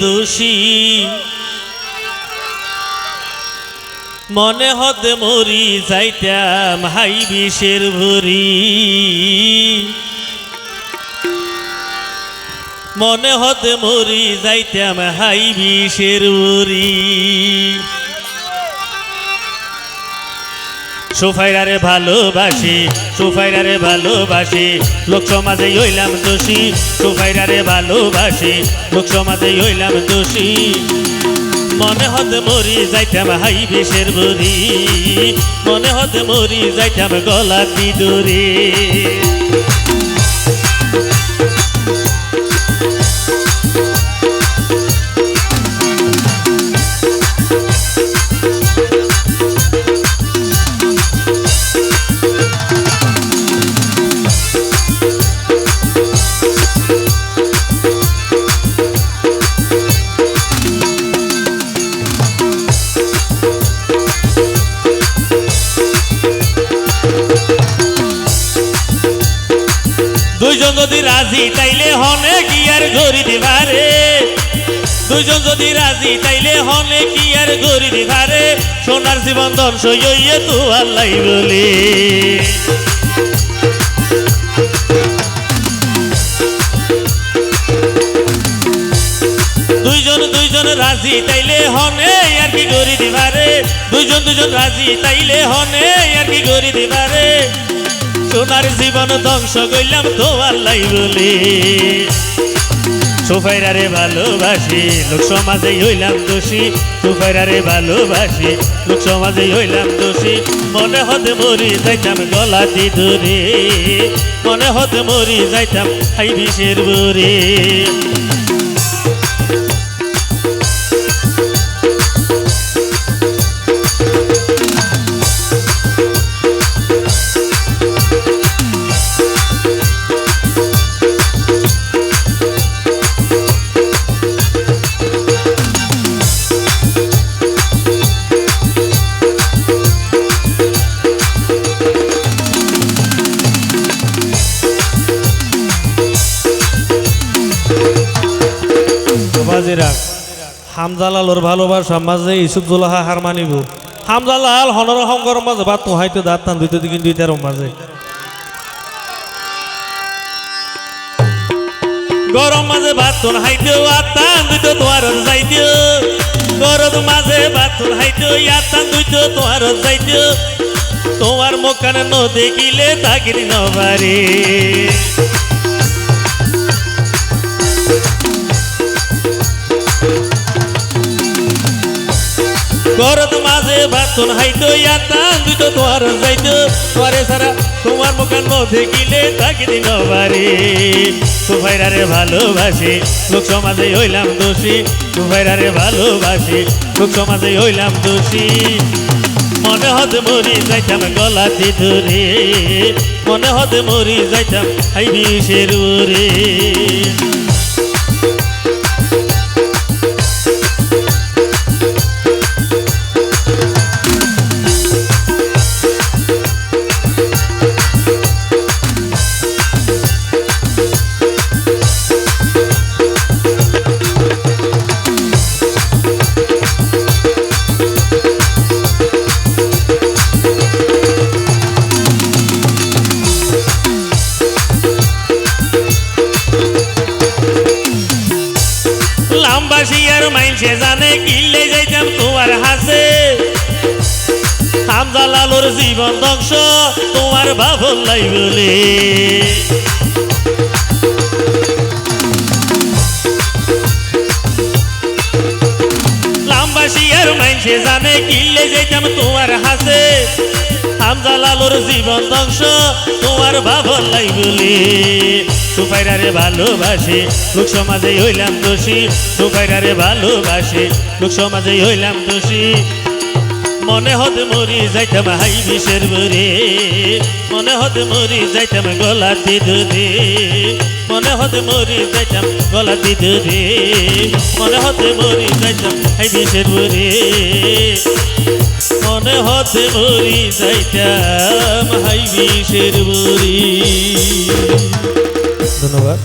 দোষী। মনে হতে মরি, যাইতাম হাই বিষের ভরি। মনে হতে মরি, যাইতাম হাই বিষের ভরি। সুফাইরারে ভালোবাসি সুফাইরারে ভালোবাসি, লোক সমাজে হইলাম দোষী, সুফাইরারে ভালোবাসি, লোক সমাজে হইলাম দোষী। মনে হদ মরি যাইতাম হাই বেশের বরি মনে হদ মরি যাইতাম গলা দিদুরি রাজি, তাইলে হনে কি আর গড়ি দিবারে? দুইজন যদি রাজি, তাইলে হনে কি আর গড়ি দিবারে? সোনার জীবন ধ্বংস হইয়ে তু আল্লাহ বলে। দুইজন দুইজন রাজি, তাইলে হনে আর কি গড়ি দিবারে? দুইজন দুইজন রাজি, তাইলে হনে আর কি গড়ি দিবারে? সোনার জীবন ধ্বংস করলাম তো আল্লাহ বলে। সুফাইরারে ভালোবাসি, লোক সমাজে হইলাম দোষী। সুফাইরারে ভালোবাসি, লোক সমাজে হইলাম দোষী। মনে হতে মরি যাইতাম গলা দি ধরে মনে হতে মরি যাইতাম হাই বিষের বরে বাজিরা হামজালালোর ভালোবাসা মাঝে ইসুফ জোলাহা হার মানিব। হামজালাল হনর হংকর মাঝে বা তো হাইতে দাঁত দুইতে দিকে দুইটার মাঝে। গরম মাঝে বাতুন হাইতেও আতান দুইতো তোমার যাইতেও। গরম মাঝে বাতুন হাইতেও আতান দুইতো তোমার যাইতেও। তোমার মুখানে ন দেখিলে তাকিনি নবারে। গরদ মাঝে বাতুন হাইতো আতান দুইতো তোমার যাইতো। তোমারে সারা তোমার মুখান মধ্যে গিলে তাকে দিন বারে সুফাইরারে ভালোবাসি, লোক সমাজে হইলাম দোষী। সুফাইরারে ভালোবাসি, লোক সমাজে হইলাম দোষী। মনে হতে মরি যাইতাম গলা ধরে। মনে হতে মরি যাইতাম হাই বিষের উরে মাইনসে জানে কিল্লে যাইতাম তোমার হাসে হামজালালোর জীবন ধ্বংস, তোমার বাবল লাই বলে। লাম্বাসি আর মাইনসে জানে কিল্লে যাইতাম তোমার হাসে হামজালালোর জীবন ধ্বংস, তোমার বাবল লাই বলে। সুফাইরারে ভালোবাসি, লোক সমাজে হইলাম দোষী। সুফাইরারে ভালোবাসি, লোক সমাজে হইলাম দোষী। মনে হতে মরি যাইতাম হাই বিষের বরে। মনে হতে মরি যাইতাম গলা দিদুরে মনে হতে মরি যাইতাম গলা দিদুরে মনে হতে মরি যাইতাম হাই বিষের বরে। হতে মরি যাইতাম হাই বিষের বরে ধন্যবাদ।